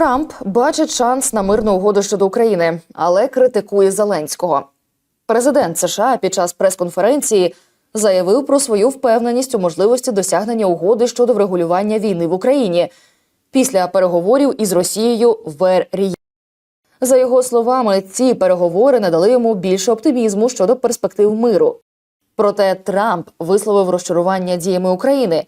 Трамп бачить шанс на мирну угоду щодо України, але критикує Зеленського. Президент США під час прес-конференції заявив про свою впевненість у можливості досягнення угоди щодо врегулювання війни в Україні після переговорів із Росією в Рі. За його словами, ці переговори надали йому більше оптимізму щодо перспектив миру. Проте Трамп висловив розчарування діями України,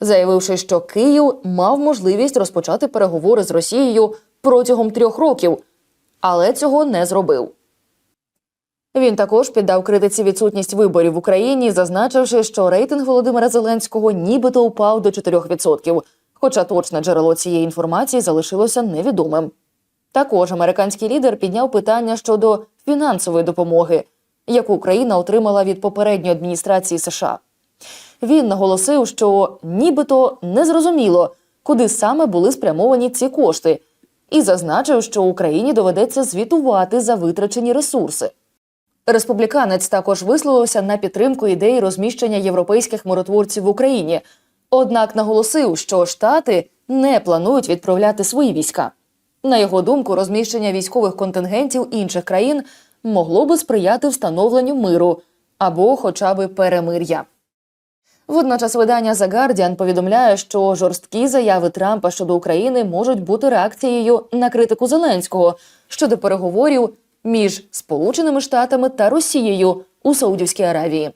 заявивши, що Київ мав можливість розпочати переговори з Росією протягом трьох років, але цього не зробив. Він також піддав критиці відсутність виборів в Україні, зазначивши, що рейтинг Володимира Зеленського нібито упав до 4%, хоча точне джерело цієї інформації залишилося невідомим. Також американський лідер підняв питання щодо фінансової допомоги, яку Україна отримала від попередньої адміністрації США. Він наголосив, що нібито незрозуміло, куди саме були спрямовані ці кошти, і зазначив, що Україні доведеться звітувати за витрачені ресурси. Республіканець також висловився на підтримку ідеї розміщення європейських миротворців в Україні, однак наголосив, що Штати не планують відправляти свої війська. На його думку, розміщення військових контингентів інших країн могло би сприяти встановленню миру або хоча б перемир'я. Водночас видання The Guardian повідомляє, що жорсткі заяви Трампа щодо України можуть бути реакцією на критику Зеленського щодо переговорів між Сполученими Штатами та Росією у Саудівській Аравії.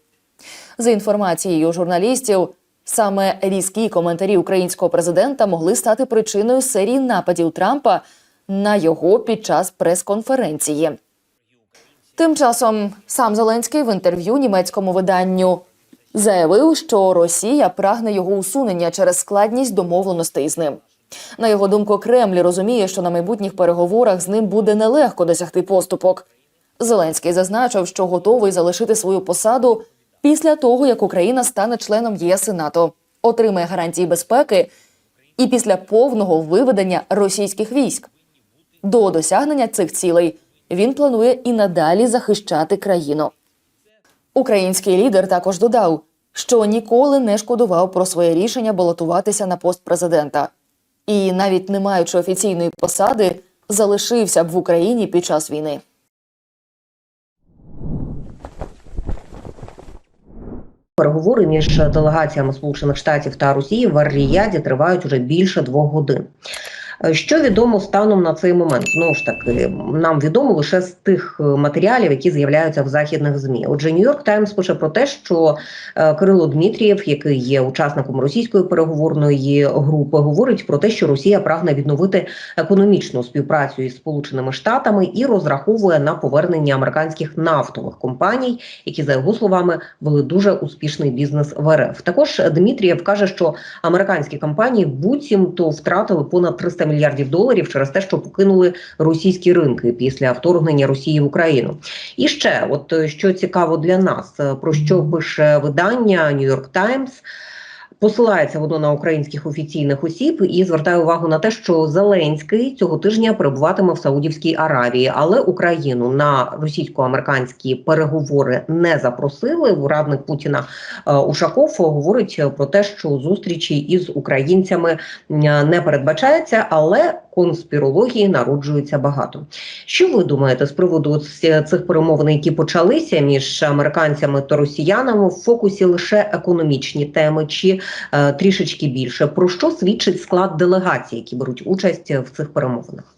За інформацією журналістів, саме різкі коментарі українського президента могли стати причиною серії нападів Трампа на його під час прес-конференції. Тим часом сам Зеленський в інтерв'ю німецькому виданню заявив, що Росія прагне його усунення через складність домовленостей з ним. На його думку, Кремль розуміє, що на майбутніх переговорах з ним буде нелегко досягти поступок. Зеленський зазначив, що готовий залишити свою посаду після того, як Україна стане членом ЄС і НАТО, отримає гарантії безпеки і після повного виведення російських військ. До досягнення цих цілей він планує і надалі захищати країну. Український лідер також додав, що ніколи не шкодував про своє рішення балотуватися на пост президента, і навіть не маючи офіційної посади, залишився б в Україні під час війни. Переговори між делегаціями Сполучених Штатів та Росії в Ар-Ріяді тривають уже більше двох годин. Що відомо станом на цей момент? Знову ж таки, нам відомо лише з тих е, матеріалів, які з'являються в західних змі. Отже, Нью-Йорк Таймс пише про те, що е, Кирило Дмитрієв, який є учасником російської переговорної групи, говорить про те, що Росія прагне відновити економічну співпрацю із Сполученими Штатами і розраховує на повернення американських нафтових компаній, які за його словами вели дуже успішний бізнес в РФ. Також Дмитрієв каже, що американські компанії буцімто втратили понад 300 мільярдів доларів через те, що покинули російські ринки після вторгнення Росії в Україну. І ще, от е, що цікаво для нас, е, про що пише видання New York Times, Посилається воно на українських офіційних осіб і звертає увагу на те, що Зеленський цього тижня перебуватиме в Саудівській Аравії, але Україну на російсько-американські переговори не запросили. Радник Путіна е, Ушаков говорить про те, що зустрічі із українцями е, не передбачається, але конспірології народжується багато. Що ви думаєте з приводу цих перемовин, які почалися між американцями та росіянами в фокусі лише економічні теми, чи трішечки більше? Про що свідчить склад делегацій, які беруть участь в цих перемовинах?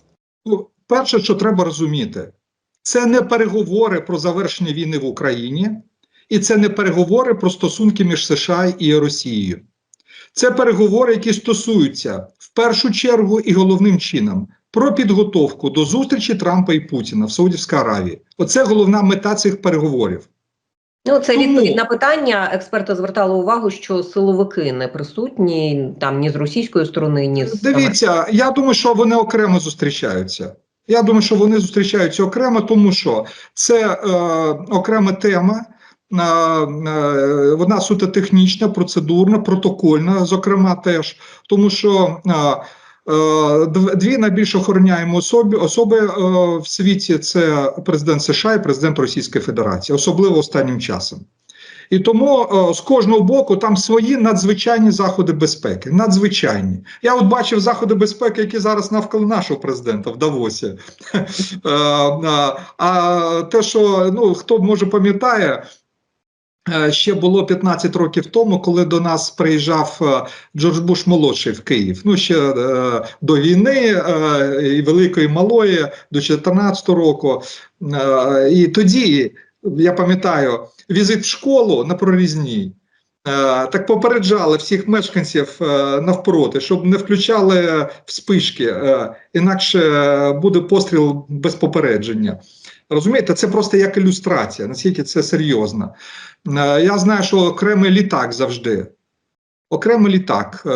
Ну, перше, що треба розуміти, це не переговори про завершення війни в Україні, і це не переговори про стосунки між США і Росією. Це переговори, які стосуються в першу чергу і головним чином про підготовку до зустрічі Трампа і Путіна в Саудівській Аравії. Оце головна мета цих переговорів. Ну, це відповідь на питання. Експерти звертали увагу, що силовики не присутні там ні з російської сторони, ні з Дивіться, я думаю, що вони окремо зустрічаються. Я думаю, що вони зустрічаються окремо, тому що це е, окрема тема. е, е, Вона суто технічна, процедурна, протокольна, зокрема, теж тому, що е, дві найбільш охороняємо особи особи е, в світі це президент США і президент Російської Федерації, особливо останнім часом. І тому е, з кожного боку там свої надзвичайні заходи безпеки. Надзвичайні. Я от бачив заходи безпеки, які зараз навколо нашого президента в Давосі. Е, е, А те, що ну хто може пам'ятає. Е, Ще було 15 років тому, коли до нас приїжджав е, Джордж Буш молодший в Київ. Ну ще е, до війни е, і великої малої до 2014 року. Е, і тоді я пам'ятаю візит в школу на прорізній. Е, Так попереджали всіх мешканців навпроти, щоб не включали вспишки, інакше буде постріл без попередження. Розумієте, це просто як ілюстрація, наскільки це серйозно. Е, Я знаю, що окремий літак завжди. Окремий літак, е,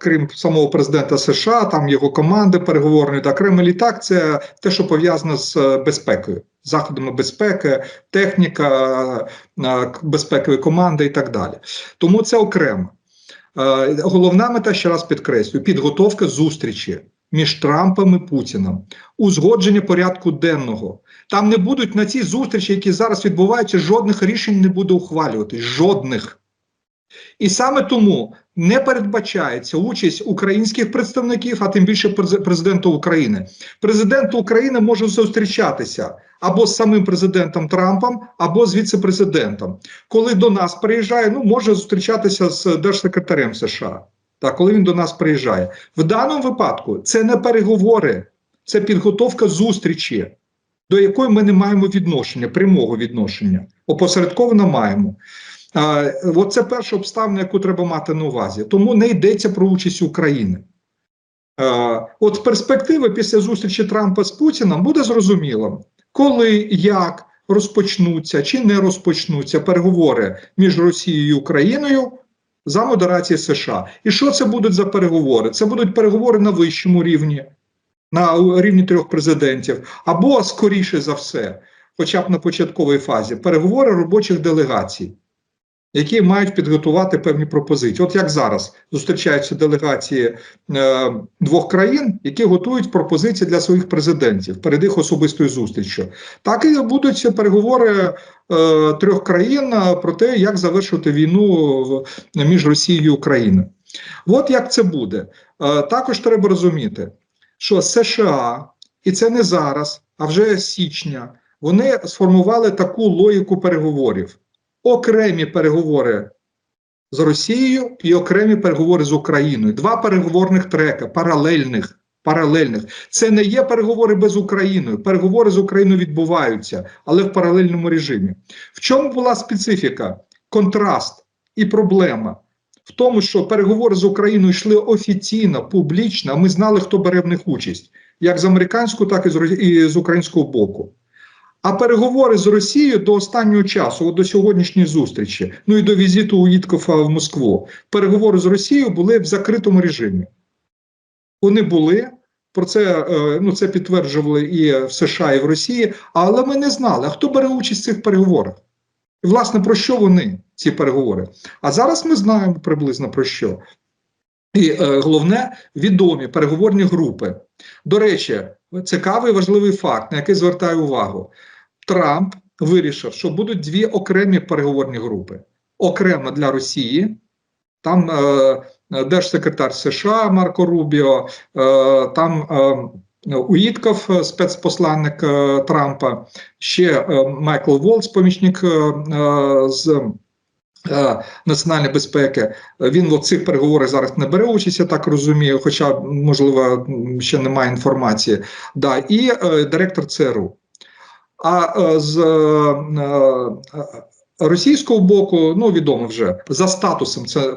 крім самого президента США, там його команди переговорної, та окремий літак це те, що пов'язано з е, безпекою, заходами безпеки, техніка, безпекові команди і так далі. Тому це окремо. Головна мета, ще раз підкреслюю, підготовка зустрічі між Трампом і Путіним, узгодження порядку денного. Там не будуть на цій зустрічі, які зараз відбуваються, жодних рішень не буде ухвалювати. Жодних. І саме тому не передбачається участь українських представників, а тим більше през- президента України. Президент України може зустрічатися або з самим президентом Трампом, або з віце-президентом. Коли до нас приїжджає, ну може зустрічатися з держсекретарем США. Так, коли він до нас приїжджає. В даному випадку це не переговори, це підготовка зустрічі, до якої ми не маємо відношення, прямого відношення. Опосередковано маємо. А, от перша обставина, яку треба мати на увазі. Тому не йдеться про участь України. А, от перспективи після зустрічі Трампа з Путіним буде зрозуміло, коли, як розпочнуться чи не розпочнуться переговори між Росією і Україною за модерації США. І що це будуть за переговори? Це будуть переговори на вищому рівні, на рівні трьох президентів, або скоріше за все, хоча б на початковій фазі, переговори робочих делегацій, які мають підготувати певні пропозиції. От як зараз зустрічаються делегації е, двох країн, які готують пропозиції для своїх президентів перед їх особистою зустрічю. Так і будуть переговори е, трьох країн е, про те, як завершити війну в- між Росією і Україною. От як це буде. Е, також треба розуміти, що США, і це не зараз, а вже січня, вони сформували таку логіку переговорів: окремі переговори з Росією і окремі переговори з Україною. Два переговорних трека, паралельних. Паралельних це не є переговори без України. Переговори з Україною відбуваються, але в паралельному режимі. В чому була специфіка, контраст і проблема? В тому, що переговори з Україною йшли офіційно, публічно, ми знали, хто бере в них участь, як з американського, так і з, ро- і з українського боку. А переговори з Росією до останнього часу, до сьогоднішньої зустрічі, ну і до візиту Уїткофа в Москву, переговори з Росією були в закритому режимі. Вони були. Про це е, ну це підтверджували і в США, і в Росії, але ми не знали, а хто бере участь в цих переговорах. І, власне, про що вони, ці переговори? А зараз ми знаємо приблизно про що. І е, головне, відомі переговорні групи. До речі, цікавий важливий факт, на який звертаю увагу. Трамп вирішив, що будуть дві окремі переговорні групи: окремо для Росії. Там е, держсекретар США Марко Рубіо, е, там е, Уїтков, е, спецпосланник е, Трампа, ще е, Майкл Волц, помічник е, е, з е, національної безпеки. Він в цих переговорах зараз не бере участь, я так розумію, хоча, можливо, ще немає інформації. Да, і е, директор ЦРУ. А е, з е, е, російського боку, ну відомо вже за статусом, це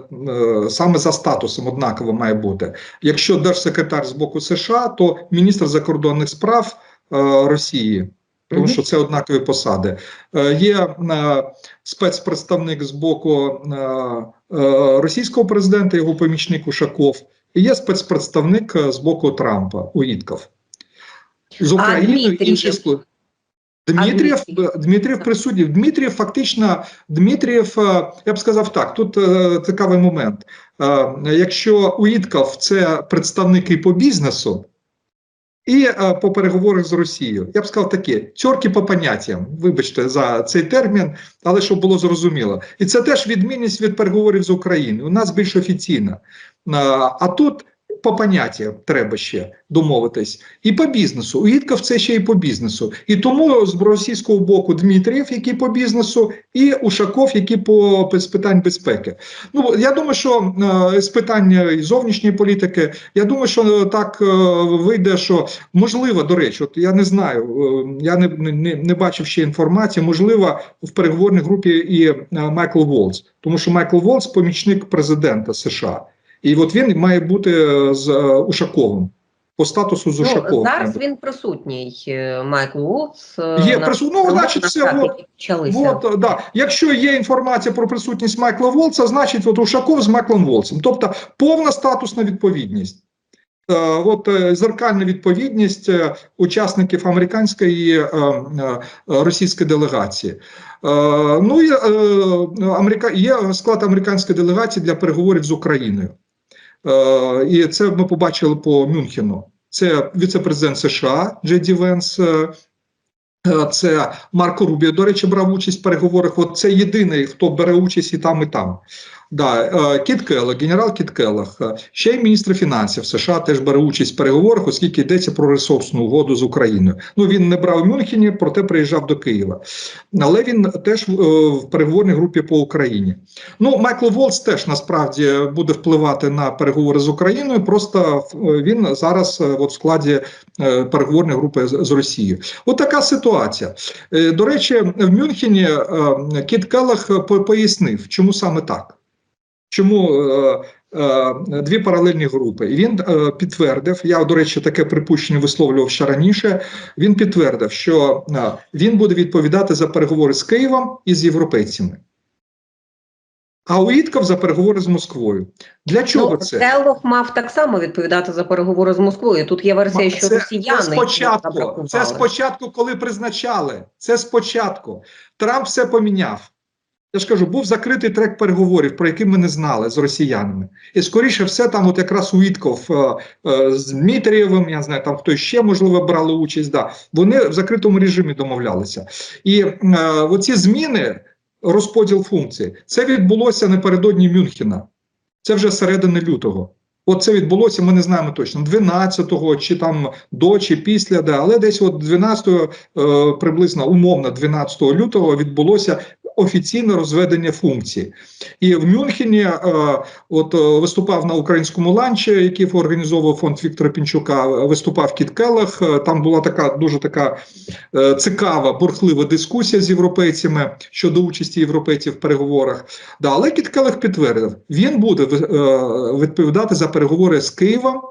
саме за статусом однаково має бути. Якщо держсекретар з боку США, то міністр закордонних справ Росії. Тому що це однакові посади. Є е, спецпредставник з боку е, е, російського президента, його помічник Ушаков, і є спецпредставник з боку Трампа Уїтков. З Дмитрієв? інший склад. Дмитрієв, Дмитрієв присутній. Дмитрієв фактично, Дмитрієв, е, я б сказав так, тут е, цікавий момент. Е, якщо Уїтков – це представник і по бізнесу, і е, по переговорах з Росією. Я б сказав таке: тьорки по поняттям. Вибачте за цей термін, але щоб було зрозуміло. І це теж відмінність від переговорів з Україною. У нас більш офіційна. А тут по поняттям треба ще домовитись. І по бізнесу. У Гідков це ще і по бізнесу. І тому з російського боку Дмитрієв, який по бізнесу, і Ушаков, який по з питань безпеки. Ну я думаю, що е, з питань зовнішньої політики, я думаю, що так е, вийде, що можливо, до речі, от я не знаю, е, я не, не, не бачив ще інформації. Можливо, в переговорній групі і е, Майкл Волц, тому що Майкл Волц помічник президента США. І от він має бути е, з е, Ушаковим по статусу з Ну, зараз він присутній, е, Майкл е, Є на присутній, ну, значить, це от- От, да. Якщо є інформація про присутність Майкла Волца, значить от Ушаков з Майклом Волцем. Тобто повна статусна відповідність. От зеркальна відповідність учасників американської російської делегації. Ну і Америка... є склад американської делегації для переговорів з Україною. Е, І це ми побачили по Мюнхену. Це віце-президент США Джей Ді Венс, е, Е, Це Марко Рубіо, до речі, брав участь в переговорах. От це єдиний, хто бере участь і там, і там. Да, е, Кіт Келлог, генерал Кіт Келлог, е, ще й міністр фінансів США теж бере участь в переговорах, оскільки йдеться про ресурсну угоду з Україною. Ну він не брав в Мюнхені, проте приїжджав до Києва. Але він теж е, в переговорній групі по Україні. Ну, Майкл Волц теж насправді буде впливати на переговори з Україною. Просто він зараз от в складі переговорної групи з, Росією. От така ситуація. До речі, в Мюнхені Кіт Келлах пояснив, чому саме так. Чому е, е, дві паралельні групи? І він е, підтвердив, я, до речі, таке припущення висловлював ще раніше. Він підтвердив, що е, він буде відповідати за переговори з Києвом і з європейцями. А Уїтков за переговори з Москвою. Для чого ну, це? Келлог мав так само відповідати за переговори з Москвою. Тут є версія, що це, росіяни це спочатку, це спочатку, коли призначали. Це спочатку. Трамп все поміняв. Я ж кажу, був закритий трек переговорів, про які ми не знали з росіянами. І скоріше все, там, от якраз Уітков е, е, з Дмитрієвим, я знаю, там хто ще можливо брали участь. Да, вони в закритому режимі домовлялися. І е, оці зміни, розподіл функцій, це відбулося напередодні Мюнхена. Це вже середини лютого. От це відбулося, ми не знаємо точно 12-го, чи там до, чи після, да, але десь от 12-го, е, приблизно умовно 12 лютого відбулося офіційне розведення функцій. І в Мюнхені е, от е, виступав на українському ланчі, який організовував фонд Віктора Пінчука, виступав Кіт Келлах. Е, Там була така дуже така е, цікава, бурхлива дискусія з європейцями щодо участі європейців в переговорах. Да, але Кіт Келлах підтвердив, він буде е, відповідати за переговори з Києвом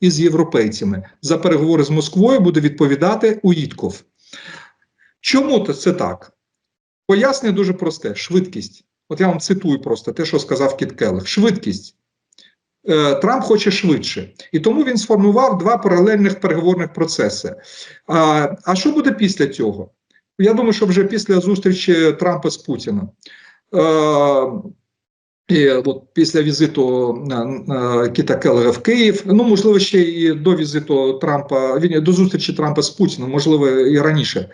і з європейцями. За переговори з Москвою буде відповідати Уїтков. Чому це так? Пояснення дуже просте: швидкість. От я вам цитую просто те, що сказав Кіт Келлах. Швидкість. Е, Трамп хоче швидше. І тому він сформував два паралельних переговорних процеси. А, а що буде після цього? Я думаю, що вже після зустрічі Трампа з Путіним. Е, і от після візиту е, Кіта Келлера в Київ, ну можливо, ще і до візиту Трампа, він до зустрічі Трампа з Путіним, можливо, і раніше.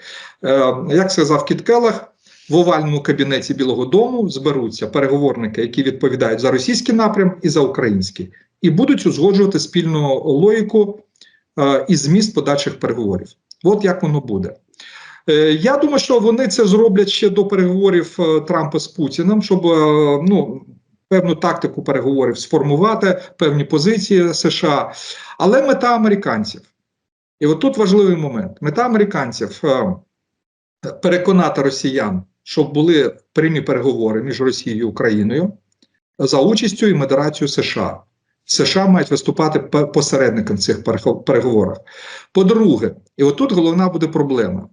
Як сказав Кіт Келлах, в овальному кабінеті Білого Дому зберуться переговорники, які відповідають за російський напрям і за український, і будуть узгоджувати спільну логіку е, і зміст подальших переговорів. От як воно буде. Е, Я думаю, що вони це зроблять ще до переговорів е, Трампа з Путіним, щоб е, ну, певну тактику переговорів сформувати, певні позиції США. Але мета американців. І от тут важливий момент: мета американців е, переконати росіян, щоб були прямі переговори між Росією і Україною за участю і модерацією США. США мають виступати посередником цих переговорах. По-друге, і отут головна буде проблема.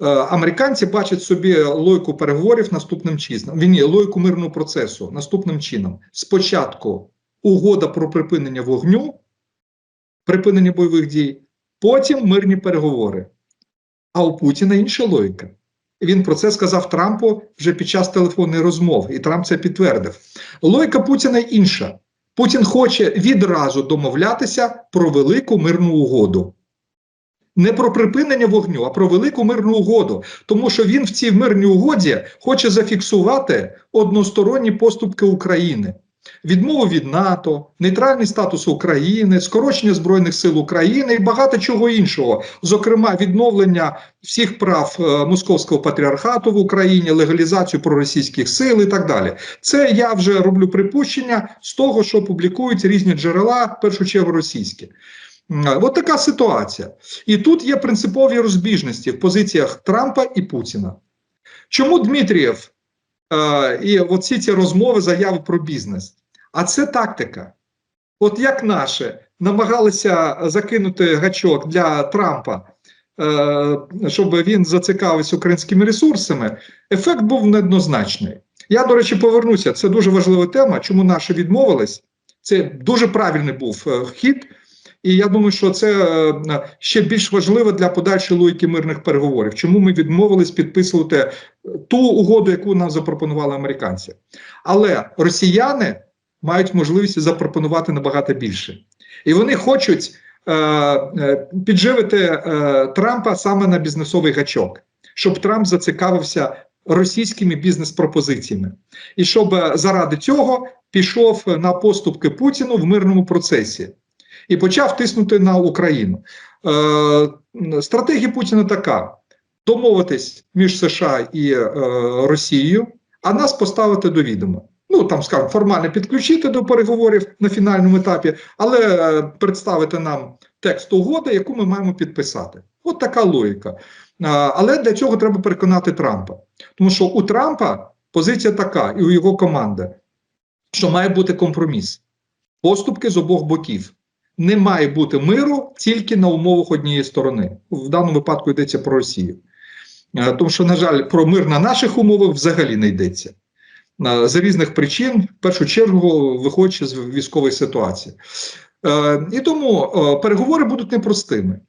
Е, Американці бачать собі логіку переговорів наступним чином. Він логіку мирного процесу наступним чином. Спочатку угода про припинення вогню, припинення бойових дій, потім мирні переговори. А у Путіна інша логіка. Він про це сказав Трампу вже під час телефонної розмови, і Трамп це підтвердив. Логіка Путіна інша. Путін хоче відразу домовлятися про велику мирну угоду. Не про припинення вогню, а про велику мирну угоду, тому що він в цій мирній угоді хоче зафіксувати односторонні поступки України. Відмову від НАТО, нейтральний статус України, скорочення збройних сил України і багато чого іншого, зокрема, відновлення всіх прав е, московського патріархату в Україні, легалізацію проросійських сил і так далі. Це я вже роблю припущення з того, що публікують різні джерела, в першу чергу російські. От така ситуація. І тут є принципові розбіжності в позиціях Трампа і Путіна. Чому Дмитрієв і оці ці розмови, заяви про бізнес? А це тактика. От як наші намагалися закинути гачок для Трампа, е, щоб він зацікавився українськими ресурсами, ефект був неоднозначний. Я, до речі, повернуся. Це дуже важлива тема. Чому наші відмовились? Це дуже правильний був е, хід. І я думаю, що це е, ще більш важливо для подальшої логіки мирних переговорів. Чому ми відмовились підписувати е, ту угоду, яку нам запропонували американці? Але росіяни мають можливість запропонувати набагато більше, і вони хочуть е, е, підживити е, Трампа саме на бізнесовий гачок, щоб Трамп зацікавився російськими бізнес-пропозиціями, і щоб заради цього пішов на поступки Путіну в мирному процесі і почав тиснути на Україну. Е, стратегія Путіна така: домовитись між США і е, Росією, а нас поставити до відома. Ну там скажімо, формально підключити до переговорів на фінальному етапі, але е, представити нам текст угоди, яку ми маємо підписати. От така логіка. Е, але для цього треба переконати Трампа, тому що у Трампа позиція така, і у його команди, що має бути компроміс, поступки з обох боків. Не має бути миру тільки на умовах однієї сторони. В даному випадку йдеться про Росію. Е, Тому що, на жаль, про мир на наших умовах взагалі не йдеться. Е, За різних причин, в першу чергу, виходячи з військової ситуації. Е, І тому переговори будуть непростими.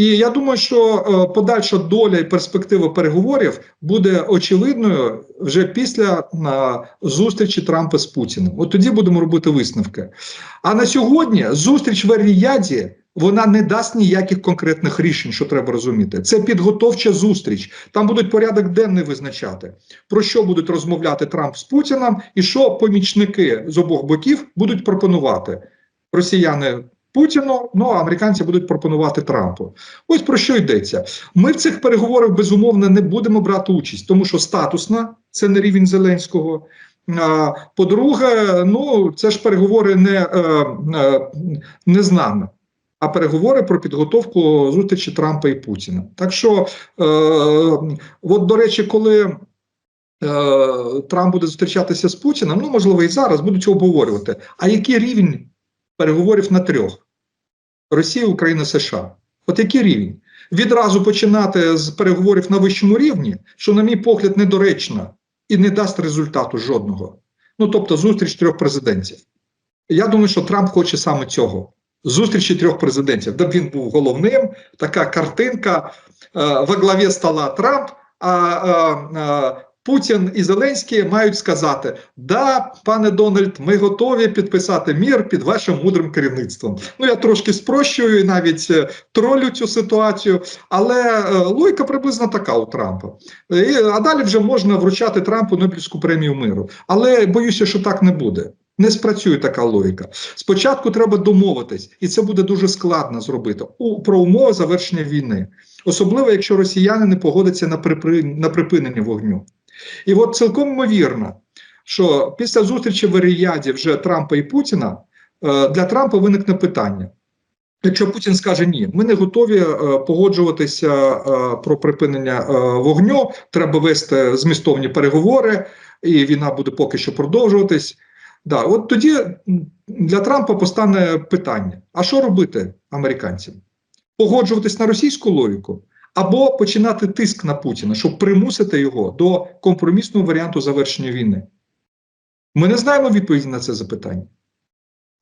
І я думаю, що е, подальша доля і перспектива переговорів буде очевидною вже після е, зустрічі Трампа з Путіним. От тоді будемо робити висновки. А на сьогодні зустріч в Аріяді вона не дасть ніяких конкретних рішень, що треба розуміти. Це підготовча зустріч. Там будуть порядок денний визначати, про що будуть розмовляти Трамп з Путіним, і що помічники з обох боків будуть пропонувати росіяни. Путіну, ну а американці будуть пропонувати Трампу. Ось про що йдеться. Ми в цих переговорах безумовно не будемо брати участь, тому що статусна це не рівень Зеленського. По-друге, ну це ж переговори не, е, е, не з нами, а переговори про підготовку зустрічі Трампа і Путіна. Так що, е, от до речі, коли е, Трамп буде зустрічатися з Путіним, ну можливо, і зараз будуть обговорювати. А який рівень переговорів на трьох: Росія, Україна, США? От який рівень? Відразу починати з переговорів на вищому рівні, що, на мій погляд, недоречно і не дасть результату жодного. Ну тобто, зустріч трьох президентів. Я думаю, що Трамп хоче саме цього. Зустрічі трьох президентів, де б він був головним, така картинка е, во главі стола Трамп, а е, е, Путін і Зеленський мають сказати: да, пане Дональд, ми готові підписати мір під вашим мудрим керівництвом. Ну я трошки спрощую і навіть е, тролю цю ситуацію, але е, логіка приблизно така у Трампа. І, а далі вже можна вручати Трампу Нобелівську премію миру. Але боюся, що так не буде. Не спрацює така логіка. Спочатку треба домовитись, і це буде дуже складно зробити у про умови завершення війни, особливо якщо росіяни не погодяться на припинення вогню. І от цілком ймовірно, що після зустрічі в Аріяді вже Трампа і Путіна е, для Трампа виникне питання. Якщо Путін скаже ні, ми не готові е, погоджуватися е, про припинення вогню, треба вести змістовні переговори, і війна буде поки що продовжуватись. Да, от тоді для Трампа постане питання: а що робити американцям? Погоджуватись на російську логіку або починати тиск на Путіна, щоб примусити його до компромісного варіанту завершення війни? Ми не знаємо відповіді на це запитання,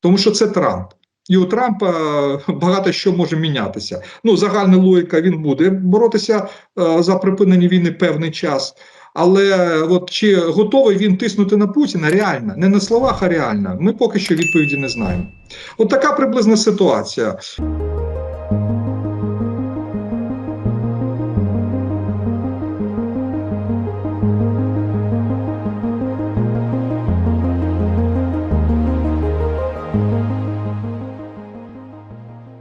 тому що це Трамп. І у Трампа е, багато що може мінятися. Ну, загальна логіка він буде боротися е, за припинення війни певний час. Але от чи готовий він тиснути на Путіна реально, не на словах, а реально, ми поки що відповіді не знаємо. От така приблизна ситуація.